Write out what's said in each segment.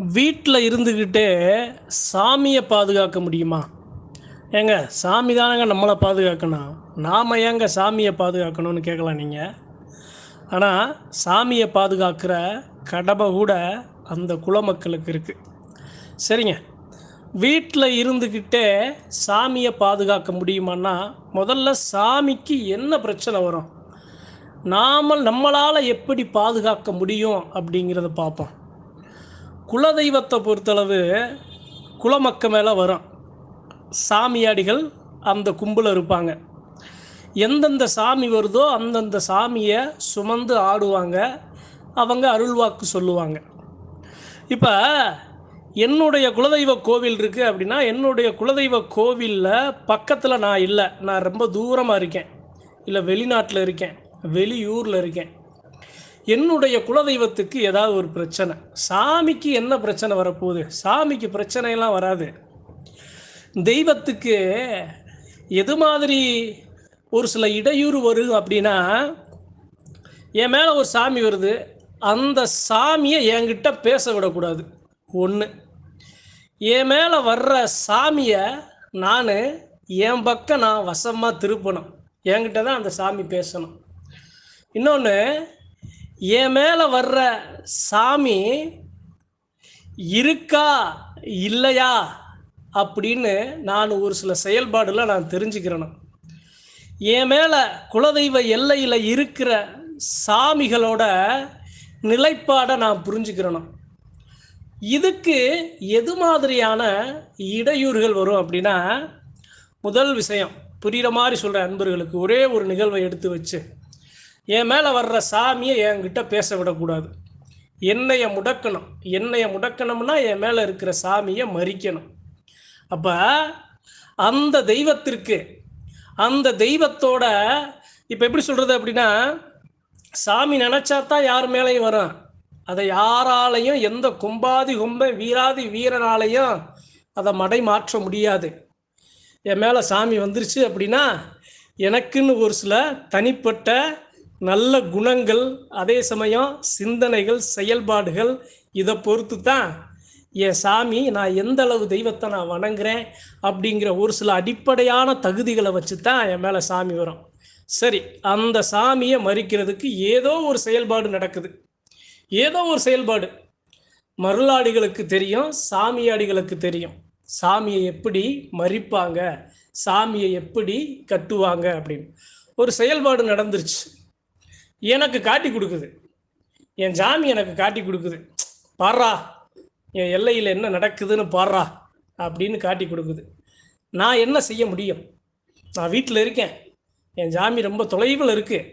வீட்டில் இருந்துக்கிட்டே சாமியை பாதுகாக்க முடியுமா? ஏங்க சாமி தானங்க நம்மளை பாதுகாக்கணும். நாம் ஏங்க சாமியை பாதுகாக்கணும்னு கேட்கலாம் நீங்கள் ஆனால் சாமியை பாதுகாக்கிற கடமை கூட அந்த குலமக்களுக்கு இருக்குது சரிங்க. வீட்டில் இருந்துக்கிட்டே சாமியை பாதுகாக்க முடியுமான்னா முதல்ல சாமிக்கு என்ன பிரச்சனை வரும்? நாம் நம்மளால் எப்படி பாதுகாக்க முடியும் அப்படிங்கிறத பார்ப்போம். குலதெய்வத்தை பொறுத்தளவு குலமக்க மேலே வரும். சாமியாடிகள் அந்த கும்பில் இருப்பாங்க. எந்தெந்த சாமி வருதோ அந்தந்த சாமியை சுமந்து ஆடுவாங்க. அவங்க அருள்வாக்கு சொல்லுவாங்க. இப்போ என்னுடைய குலதெய்வ கோவில் இருக்குது அப்படின்னா என்னுடைய குலதெய்வ கோவிலில் பக்கத்தில் நான் இல்லை. நான் ரொம்ப தூரமாக இருக்கேன். இல்லை வெளிநாட்டில் இருக்கேன். வெளியூரில் இருக்கேன். என்னுடைய குலதெய்வத்துக்கு ஏதாவது ஒரு பிரச்சனை. சாமிக்கு என்ன பிரச்சனை வரப்போகுது? சாமிக்கு பிரச்சனையெல்லாம் வராது. தெய்வத்துக்கு எது மாதிரி ஒரு சில இடையூறு வரும் அப்படின்னா என் மேலே ஒரு சாமி வருது. அந்த சாமியை என்கிட்ட பேச விடக்கூடாது. ஒன்று என் மேலே வர்ற சாமியை நான் என் பக்கம் நான் வசமாக திருப்பணும். என்கிட்ட தான் அந்த சாமி பேசணும். இன்னொன்று என் மேலே வர்ற சாமி இருக்கா இல்லையா அப்படின்னு நான் ஒரு சில செயல்பாடுல நான் தெரிஞ்சுக்கிறணும். என் மேலே குலதெய்வ எல்லையில் இருக்கிற சாமிகளோட நிலைப்பாடை நான் புரிஞ்சுக்கிறணும். இதுக்கு எது மாதிரியான இடையூறுகள் வரும் அப்படின்னா முதல் விஷயம் புரிகிற மாதிரி சொல்கிற அன்பர்களுக்கு ஒரே ஒரு நிகழ்வை எடுத்து வச்சு என் மேலே வர்ற சாமியை என்கிட்ட பேச விடக்கூடாது. என்னைய முடக்கணும். என்னைய முடக்கணும்னா என் மேலே இருக்கிற சாமியை மறிக்கணும். அப்போ அந்த தெய்வத்திற்கு அந்த தெய்வத்தோட இப்போ எப்படி சொல்கிறது அப்படின்னா சாமி நினச்சா தான் யார் மேலேயும் வரும். அதை யாராலையும் எந்த கும்பாதி கும்ப வீராதி வீரனாலையும் அதை மடை மாற்ற முடியாது. என் மேலே சாமி வந்துருச்சு அப்படின்னா எனக்குன்னு ஒரு சில தனிப்பட்ட நல்ல குணங்கள் அதே சமயம் சிந்தனைகள் செயல்பாடுகள் இதை பொறுத்து தான் என் சாமி நான் எந்த அளவு தெய்வத்தை நான் வணங்குறேன்? அப்படிங்கிற ஒரு சில அடிப்படையான தகுதிகளை வச்சு தான் என் மேலே சாமி வரும். சரி அந்த சாமியை மறிக்கிறதுக்கு ஏதோ ஒரு செயல்பாடு நடக்குது. ஏதோ ஒரு செயல்பாடு. மருளாடிகளுக்கு தெரியும் சாமியாடிகளுக்கு தெரியும். சாமியை எப்படி மறிப்பாங்க? சாமியை எப்படி கட்டுவாங்க அப்படின்னு. ஒரு செயல்பாடு நடந்துருச்சு. எனக்கு காட்டி கொடுக்குது. என் ஜாமி எனக்கு காட்டி கொடுக்குது. பாடுறா என் எல்லையில் என்ன நடக்குதுன்னு பாடுறா அப்படின்னு காட்டி கொடுக்குது. நான் என்ன செய்ய முடியும்? நான் வீட்டில் இருக்கேன். என் ஜாமி ரொம்ப தொலைவில் இருக்குது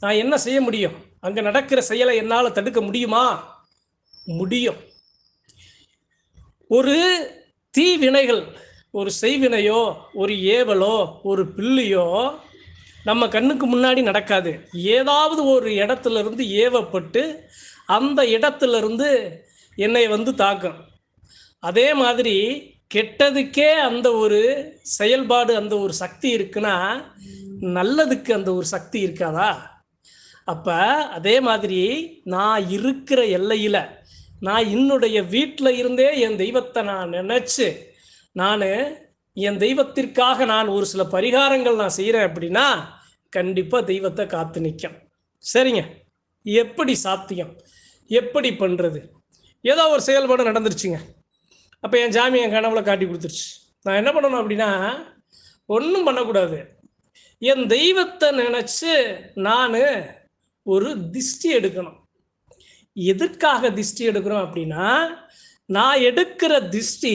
நான் என்ன செய்ய முடியும்? அங்கே நடக்கிற செயலை என்னால் தடுக்க முடியுமா? முடியும். ஒரு தீவினைகள் ஒரு செய்வினையோ ஒரு ஏவலோ ஒரு பில்லியோ நம்ம கண்ணுக்கு முன்னாடி நடக்காது. ஏதாவது ஒரு இடத்துல இருந்து ஏவப்பட்டு அந்த இடத்துல இருந்து என்னை வந்து தாக்கும். அதே மாதிரி கெட்டதுக்கே அந்த ஒரு செயல்பாடு அந்த ஒரு சக்தி இருக்குன்னா நல்லதுக்கு அந்த ஒரு சக்தி இருக்காதா? அப்போ அதே மாதிரி நான் இருக்கிற எல்லையில் நான் என்னுடைய வீட்டில் இருந்தே என் தெய்வத்தை நான் நினச்சி நான் என் தெய்வத்திற்காக நான் ஒரு சில பரிகாரங்கள் நான் செய்கிறேன் அப்படின்னா கண்டிப்பாக தெய்வத்தை காத்து நிற்கும் சரிங்க? எப்படி சாத்தியம்? எப்படி பண்ணுறது ஏதோ ஒரு செயல்பாடு நடந்துருச்சுங்க. அப்போ என் ஜாமி என் கனவுல காட்டி கொடுத்துருச்சு. நான் என்ன பண்ணணும் அப்படின்னா ஒன்றும் பண்ணக்கூடாது. என் தெய்வத்தை நினச்சி நான் ஒரு திஷ்டி எடுக்கணும். எதற்காக திஷ்டி எடுக்கிறோம் அப்படின்னா நான் எடுக்கிற திஷ்டி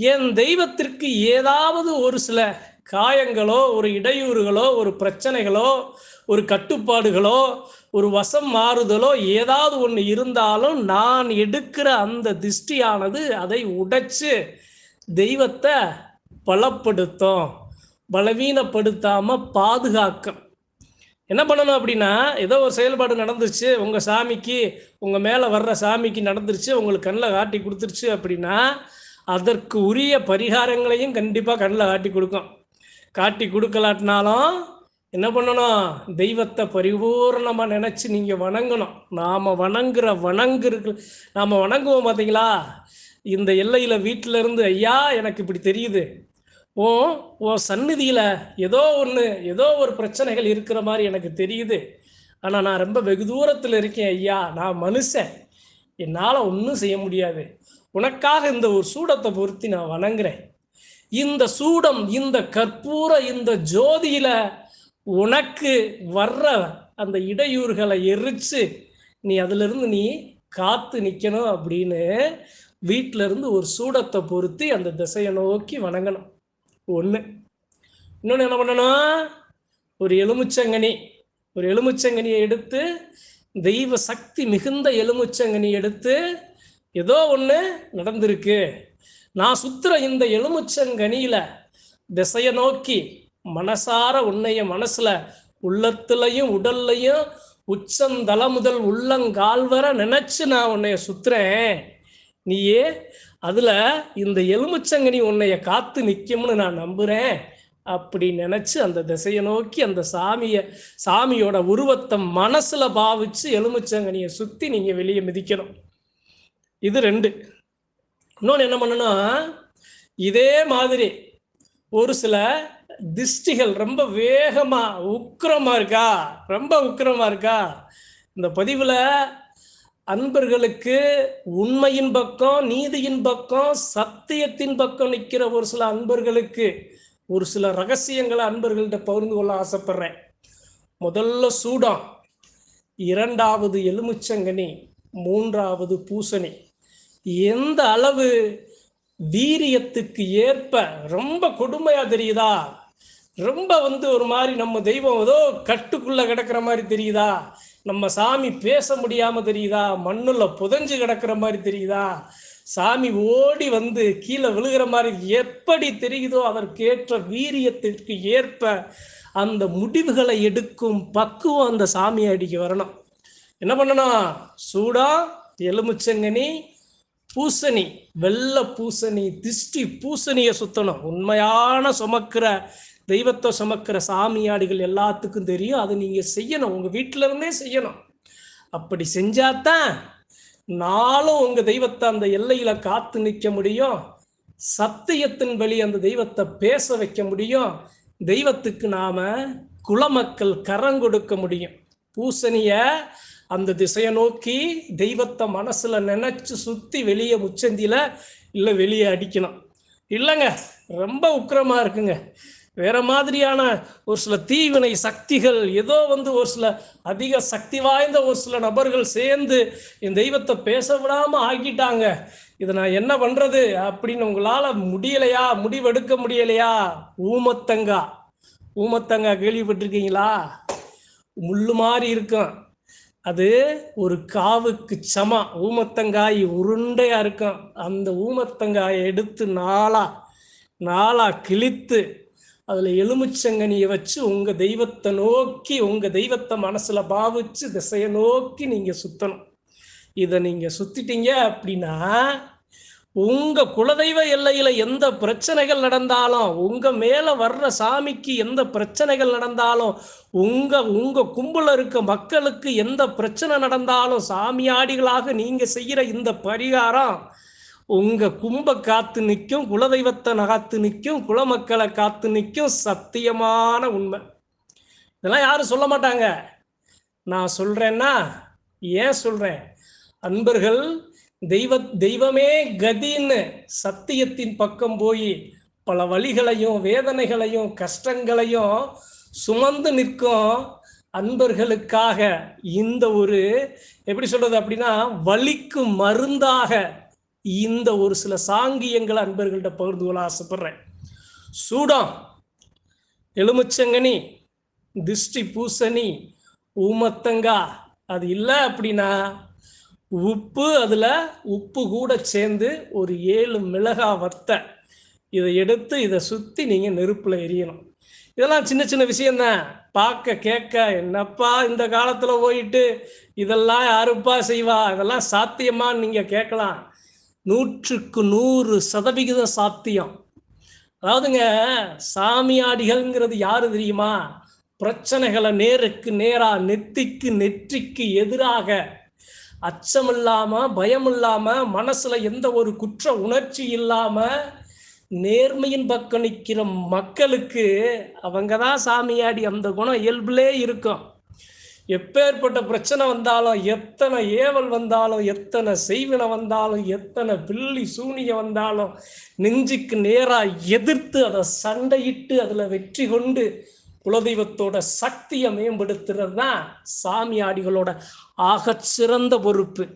என் தெய்வத்திற்கு ஏதாவது ஒரு சில காயங்களோ ஒரு இடையூறுகளோ ஒரு பிரச்சனைகளோ ஒரு கட்டுப்பாடுகளோ ஒரு வசம் மாறுதலோ ஏதாவது ஒன்று இருந்தாலும் நான் எடுக்கிற அந்த திஷ்டியானது அதை உடைச்சு தெய்வத்தை பலப்படுத்தும் பலவீனப்படுத்தாமல் பாதுகாக்கும். என்ன பண்ணணும் அப்படின்னா ஏதோ ஒரு செயல்பாடு நடந்துருச்சு உங்கள் சாமிக்கு உங்கள் மேலே வர்ற சாமிக்கு நடந்துருச்சு உங்களுக்கு கண்ணில் காட்டி கொடுத்துருச்சு அப்படின்னா அதற்கு உரிய பரிகாரங்களையும் கண்டிப்பாக கண்ணில் காட்டி கொடுக்கும். காட்டி கொடுக்கலாட்டினாலும் என்ன பண்ணணும்? தெய்வத்தை பரிபூர்ணமாக நினச்சி நீங்கள் வணங்கணும். நாம் வணங்குற வணங்குறது நாம் வணங்குவோம் பார்த்தீங்களா இந்த எல்லையில் வீட்டில் இருந்து ஐயா எனக்கு இப்படி தெரியுது. ஓ ஓ சந்நிதியில் ஏதோ ஒன்று ஏதோ ஒரு பிரச்சனைகள் இருக்கிற மாதிரி எனக்கு தெரியுது. ஆனால் நான் ரொம்ப வெகு தூரத்தில் இருக்கேன் ஐயா. நான் மனுஷன். என்னால் ஒன்றும் செய்ய முடியாது. உனக்காக இந்த ஒரு சூடத்தை பொருத்தி நான் வணங்குறேன். இந்த சூடம் இந்த கற்பூர இந்த ஜோதியில உனக்கு வர்ற அந்த இடையூறுகளை எரிச்சு நீ அதிலிருந்து நீ காத்து நிற்கணும் அப்படின்னு வீட்டில இருந்து ஒரு சூடத்தை பொருத்தி அந்த திசையை நோக்கி வணங்கணும். ஒன்று இன்னொன்று என்ன பண்ணணும்? ஒரு எலுமிச்சங்கனி. ஒரு எலுமிச்சங்கனியை எடுத்து தெய்வ சக்தி மிகுந்த எலுமிச்சங்கனி எடுத்து ஏதோ ஒன்று நடந்திருக்கு. நான் சுத்துற இந்த எலுமிச்சங்கனியில திசையை நோக்கி மனசார உன்னைய மனசுல உள்ளத்துலையும் உடல்லையும் உச்சந்தல முதல் உள்ளங்கால் வர நினைச்சு நான் உன்னைய சுத்துறேன். நீயே அதுல இந்த எலுமிச்சங்கனி உன்னைய காத்து நிற்கும்னு நான் நம்புறேன். அப்படி நினைச்சு அந்த திசையை நோக்கி அந்த சாமிய சாமியோட உருவத்தை மனசுல பாவிச்சு எலுமிச்சங்கனியை சுத்தி நீங்க வெளியே மிதிக்கணும். இது ரெண்டு. இன்னொன்று என்ன பண்ணணும் இதே மாதிரி ஒரு சில திஷ்டிகள் ரொம்ப வேகமாக உக்கிரமாக இருக்கா? ரொம்ப உக்கிரமாக இருக்கா? இந்த பதிவில் அன்பர்களுக்கு உண்மையின் பக்கம் நீதியின் பக்கம் சத்தியத்தின் பக்கம் நிற்கிற ஒரு சில அன்பர்களுக்கு ஒரு சில ரகசியங்களை அன்பர்கள்ட்ட பகிர்ந்து கொள்ள ஆசைப்படுறேன். முதல்ல சூடம் இரண்டாவது எலுமிச்சங்கனி மூன்றாவது பூசணி. எந்த அளவு வீரியத்துக்கு ஏற்ப ரொம்ப கொடுமையா தெரியுதா? ரொம்ப வந்து ஒரு மாதிரி நம்ம தெய்வம் ஏதோ கட்டுக்குள்ள கிடக்கிற மாதிரி தெரியுதா? நம்ம சாமி பேச முடியாம தெரியுதா? மண்ணுல புதஞ்சு கிடக்கிற மாதிரி தெரியுதா? சாமி ஓடி வந்து கீழே விழுகிற மாதிரி எப்படி தெரியுதோ அதற்கேற்ற வீரியத்திற்கு ஏற்ப அந்த முடிவுகளை எடுக்கும் பக்குவம் அந்த சாமி அடிக்கு வரணும். என்ன பண்ணணும்? சூடா எலுமிச்சங்கனி பூசணி வெள்ளை பூசணி திஷ்டி பூசணியை சுத்தணும். உண்மையான சுமக்கிற தெய்வத்தை சுமக்கிற சாமியாடிகள் எல்லாத்துக்கும் தெரியும். அதை நீங்கள் செய்யணும். உங்கள் வீட்டில இருந்தே செய்யணும். அப்படி செஞ்சாதான் நாளும் உங்கள் தெய்வத்தை அந்த எல்லையில் காத்து நிற்க முடியும். சத்தியத்தின் வழி அந்த தெய்வத்தை பேச வைக்க முடியும். தெய்வத்துக்கு நாம் குலமக்கள் கரம் கொடுக்க முடியும். பூசணியை அந்த திசையை நோக்கி தெய்வத்தை மனசுல நினைச்சு சுத்தி வெளியே முச்சந்தியில இல்லை வெளியே அடிக்கணும். இல்லைங்க ரொம்ப உக்கிரமா இருக்குங்க. வேற மாதிரியான ஒரு சில தீவினை சக்திகள் ஏதோ வந்து ஒரு சில அதிக சக்தி வாய்ந்த ஒரு சில நபர்கள் சேர்ந்து என் தெய்வத்தை பேச விடாம ஆக்கிட்டாங்க. இதை நான் என்ன பண்றது அப்படின்னு உங்களால முடியலையா? முடிவெடுக்க முடியலையா? ஊமத்தங்கா. ஊமத்தங்கா கேள்விப்பட்டிருக்கீங்களா? முள்ளு மாதிரி இருக்கும். அது ஒரு காவுக்கு சமா. ஊமத்தங்காய் உருண்டையா இருக்கும். அந்த ஊமத்தங்காயை எடுத்து நாளா நாளா கிழித்து அதில் எலுமிச்சங்கனியை வச்சு உங்கள் தெய்வத்தை நோக்கி உங்கள் தெய்வத்தை மனசில் பாவிச்சு திசையை நோக்கி நீங்கள் சுத்தணும். இதை நீங்கள் சுத்திட்டீங்க அப்படின்னா உங்க குலதெய்வ எல்லையில எந்த பிரச்சனைகள் நடந்தாலும் உங்க மேல வர்ற சாமிக்கு எந்த பிரச்சனைகள் நடந்தாலும் உங்க உங்க கும்பல இருக்க மக்களுக்கு எந்த பிரச்சனை நடந்தாலும் சாமியாடிகளாக நீங்க செய்யற இந்த பரிகாரம் உங்க கும்ப காத்து நிற்கும் குலதெய்வத்தை காத்து நிற்கும் குலமக்களை காத்து நிற்கும் சத்தியமான உண்மை. இதெல்லாம் யாரும் சொல்ல மாட்டாங்க. நான் சொல்றேன்னா ஏன் சொல்றேன்? அன்பர்கள் தெய்வ தெய்வமே கதின்னு சத்தியத்தின் பக்கம் போய் பல வழிகளையும் வேதனைகளையும் கஷ்டங்களையும் சுமந்து நிற்கும் அன்பர்களுக்காக இந்த ஒரு எப்படி சொல்றது அப்படின்னா வலிக்கு மருந்தாக இந்த ஒரு சில சாங்கியங்களை அன்பர்கள்ட்ட பகிர்ந்து கொள்ள ஆசைப்படுறேன். சூடம் எலுமிச்சங்கனி திஷ்டி பூசணி ஊமத்தங்கா அது இல்லை அப்படின்னா உப்பு அதில் உப்பு கூட சேர்ந்து ஒரு ஏழு மிளகா வத்த. இதை எடுத்து இதை சுற்றி நீங்கள் நெருப்பில் எரியணும். இதெல்லாம் சின்ன சின்ன விஷயந்தான் பார்க்க கேட்க என்னப்பா இந்த காலத்தில் போயிட்டு? இதெல்லாம் யாருப்பா செய்வா? இதெல்லாம் சாத்தியமான்னு நீங்கள் கேட்கலாம். நூற்றுக்கு நூறு சதவிகிதம் சாத்தியம். அதாவதுங்க சாமியாடிகள்ங்கிறது யாரு தெரியுமா? பிரச்சனைகளை நேருக்கு நேராக நெத்திக்கு நெற்றிக்கு எதிராக அச்சமில்லாம பயம் இல்லாம மனசுல எந்த ஒரு குற்ற உணர்ச்சி இல்லாம நேர்மையின் பக்கம் நிற்கிற மக்களுக்கு அவங்க தான் சாமியாடி அந்த குணம் இயல்புலே இருக்கும். எப்பேற்பட்ட பிரச்சனை வந்தாலும் எத்தனை ஏவல் வந்தாலும் எத்தனை செய்வினை வந்தாலும் எத்தனை பில்லி சூனிய வந்தாலும் நெஞ்சுக்கு நேராக எதிர்த்து அதை சண்டையிட்டு அதில் வெற்றி கொண்டு குலதெய்வத்தோட சக்தியை மேம்படுத்துறது தான் சாமியாடிகளோட ஆகச்சிறந்த பொறுப்பு.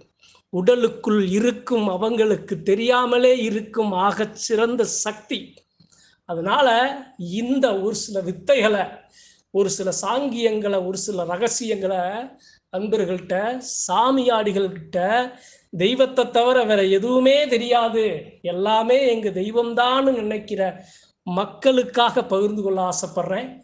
உடலுக்குள் இருக்கும் அவங்களுக்கு தெரியாமலே இருக்கும் ஆகச் சிறந்த சக்தி. அதனால இந்த ஒரு சில வித்தைகளை ஒரு சில சாங்கியங்களை ஒரு சில ரகசியங்களை அன்பர்கள்ட்ட சாமியாடிகள்கிட்ட தெய்வத்தை தவிர வேற எதுவுமே தெரியாது. எல்லாமே எங்க தெய்வம்தான்னு நினைக்கிற மக்களுக்காக பகிர்ந்து கொள்ள ஆசைப்படுறேன்.